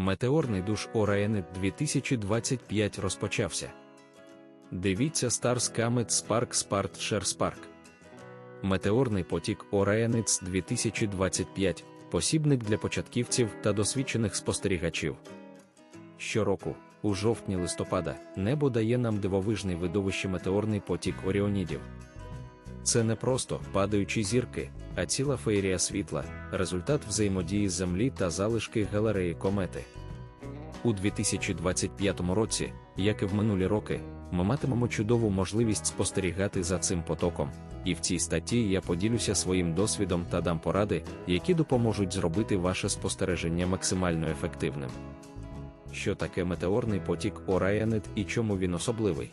Метеорний душ Орієнет 2025 розпочався. Дивіться Stars Comet Spark Spart Share Spark. Метеорний потік Орієнець 2025 посібник для початківців та досвідчених спостерігачів. Щороку, у жовтні-листопада, небо дає нам дивовижний видовище метеорний потік Оріонідів. Це не просто падаючі зірки, а ціла феєрія світла, результат взаємодії Землі та залишки галереї комети. У 2025 році, як і в минулі роки, ми матимемо чудову можливість спостерігати за цим потоком, і в цій статті я поділюся своїм досвідом та дам поради, які допоможуть зробити ваше спостереження максимально ефективним. Що таке метеорний потік Орієнет і чому він особливий?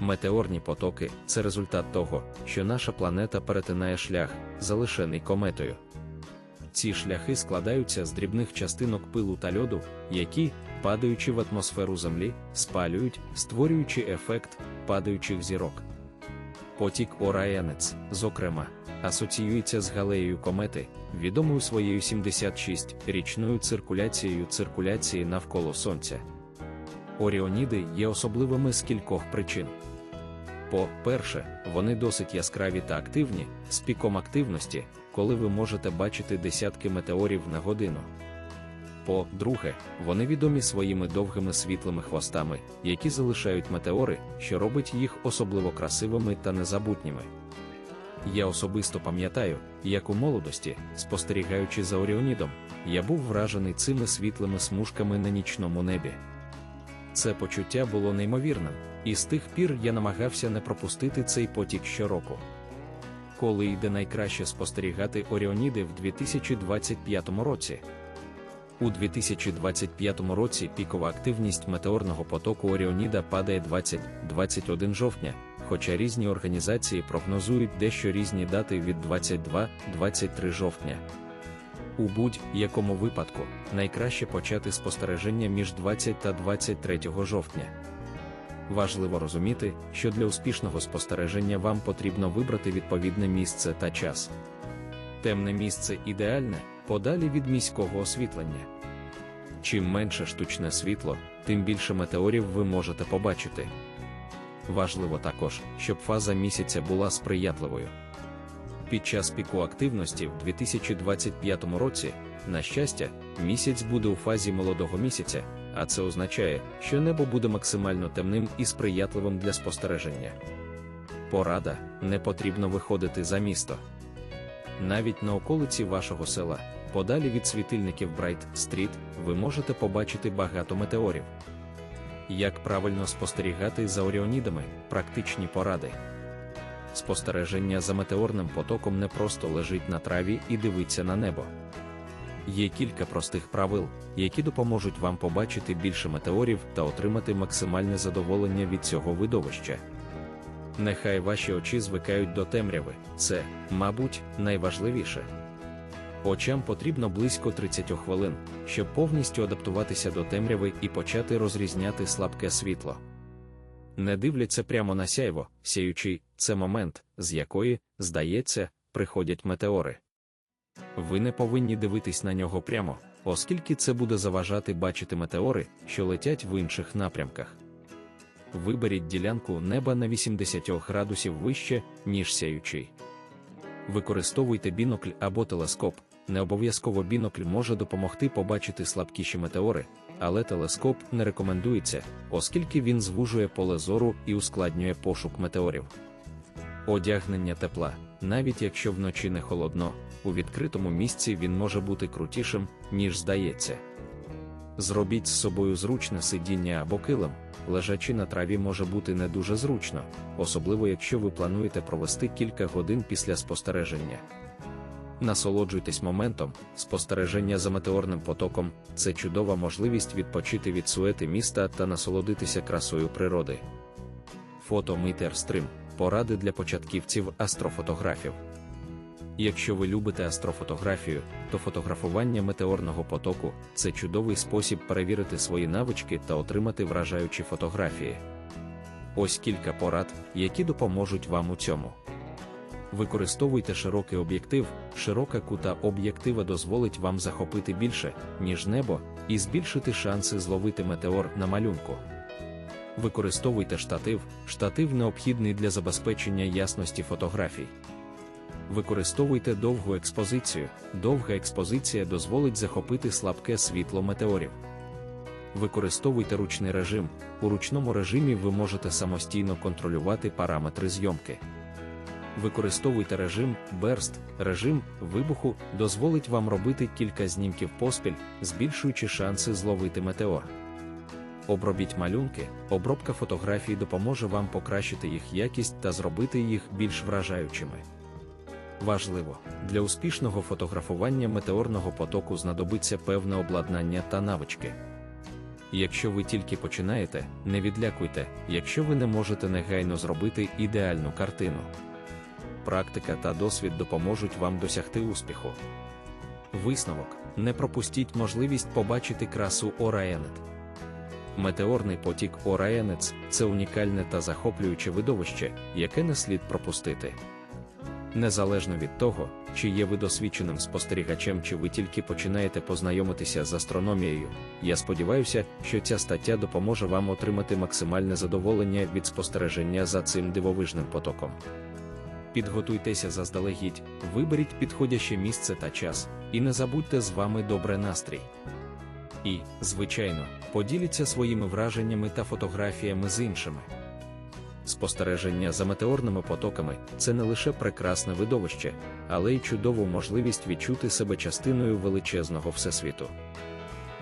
Метеорні потоки це результат того, що наша планета перетинає шлях, залишений кометою. Ці шляхи складаються з дрібних частинок пилу та льоду, які, падаючи в атмосферу Землі, спалюють, створюючи ефект падаючих зірок. Потік Орієнець, зокрема, асоціюється з галеєю комети, відомою своєю 76-річною циркуляцією циркуляції навколо Сонця. Оріоніди є особливими з кількох причин. По-перше, вони досить яскраві та активні, з піком активності, коли ви можете бачити десятки метеорів на годину. По-друге, вони відомі своїми довгими світлими хвостами, які залишають метеори, що робить їх особливо красивими та незабутніми. Я особисто пам'ятаю, як у молодості, спостерігаючи за Оріонідом, я був вражений цими світлими смужками на нічному небі. Це почуття було неймовірним, і з тих пір я намагався не пропустити цей потік щороку. Коли йде найкраще спостерігати Оріоніди в 2025 році. У 2025 році пікова активність метеорного потоку Оріоніда падає 20-21 жовтня, хоча різні організації прогнозують дещо різні дати від 22-23 жовтня. У будь-якому випадку найкраще почати спостереження між 20 та 23 жовтня. Важливо розуміти, що для успішного спостереження вам потрібно вибрати відповідне місце та час. Темне місце ідеальне, подалі від міського освітлення. Чим менше штучне світло, тим більше метеорів ви можете побачити. Важливо також, щоб фаза місяця була сприятливою. Під час піку активності в 2025 році, на щастя, місяць буде у фазі молодого місяця, а це означає, що небо буде максимально темним і сприятливим для спостереження. Порада не потрібно виходити за місто. Навіть на околиці вашого села, подалі від світильників Брайт Стріт, ви можете побачити багато метеорів. Як правильно спостерігати за оріонідами, практичні поради. Спостереження за метеорним потоком не просто лежить на траві і дивиться на небо. Є кілька простих правил, які допоможуть вам побачити більше метеорів та отримати максимальне задоволення від цього видовища. Нехай ваші очі звикають до темряви, це, мабуть, найважливіше. Очам потрібно близько 30 хвилин, щоб повністю адаптуватися до темряви і почати розрізняти слабке світло. Не дивляться прямо на сяйво, сяючи, це момент, з якої, здається, приходять метеори. Ви не повинні дивитись на нього прямо, оскільки це буде заважати бачити метеори, що летять в інших напрямках. Виберіть ділянку неба на 80 градусів вище, ніж сяючий. Використовуйте бінокль або телескоп. Не обов'язково бінокль може допомогти побачити слабкіші метеори, але телескоп не рекомендується, оскільки він звужує поле зору і ускладнює пошук метеорів. Одягнення тепла, навіть якщо вночі не холодно, у відкритому місці він може бути крутішим, ніж здається. Зробіть з собою зручне сидіння або килим, лежачи на траві може бути не дуже зручно, особливо якщо ви плануєте провести кілька годин після спостереження. Насолоджуйтесь моментом, спостереження за метеорним потоком це чудова можливість відпочити від суети міста та насолодитися красою природи. Фото Стрим поради для початківців астрофотографів. Якщо ви любите астрофотографію, то фотографування метеорного потоку це чудовий спосіб перевірити свої навички та отримати вражаючі фотографії. Ось кілька порад, які допоможуть вам у цьому. Використовуйте широкий об'єктив, широка кута об'єктива дозволить вам захопити більше, ніж небо, і збільшити шанси зловити метеор на малюнку. Використовуйте штатив. Штатив необхідний для забезпечення ясності фотографій. Використовуйте довгу експозицію. Довга експозиція дозволить захопити слабке світло метеорів. Використовуйте ручний режим. У ручному режимі ви можете самостійно контролювати параметри зйомки. Використовуйте режим Burst. Режим вибуху дозволить вам робити кілька знімків поспіль, збільшуючи шанси зловити метеор. Обробіть малюнки. Обробка фотографій допоможе вам покращити їх якість та зробити їх більш вражаючими. Важливо, для успішного фотографування метеорного потоку знадобиться певне обладнання та навички. Якщо ви тільки починаєте, не відлякуйте, якщо ви не можете негайно зробити ідеальну картину. Практика та досвід допоможуть вам досягти успіху. Висновок: не пропустіть можливість побачити красу Орієнет. Метеорний потік Орієнець – це унікальне та захоплююче видовище, яке не слід пропустити. Незалежно від того, чи є ви досвідченим спостерігачем, чи ви тільки починаєте познайомитися з астрономією, я сподіваюся, що ця стаття допоможе вам отримати максимальне задоволення від спостереження за цим дивовижним потоком. Підготуйтеся заздалегідь, виберіть підходяще місце та час, і не забудьте з вами добре настрій. І, звичайно, поділіться своїми враженнями та фотографіями з іншими. Спостереження за метеорними потоками це не лише прекрасне видовище, але й чудову можливість відчути себе частиною величезного всесвіту.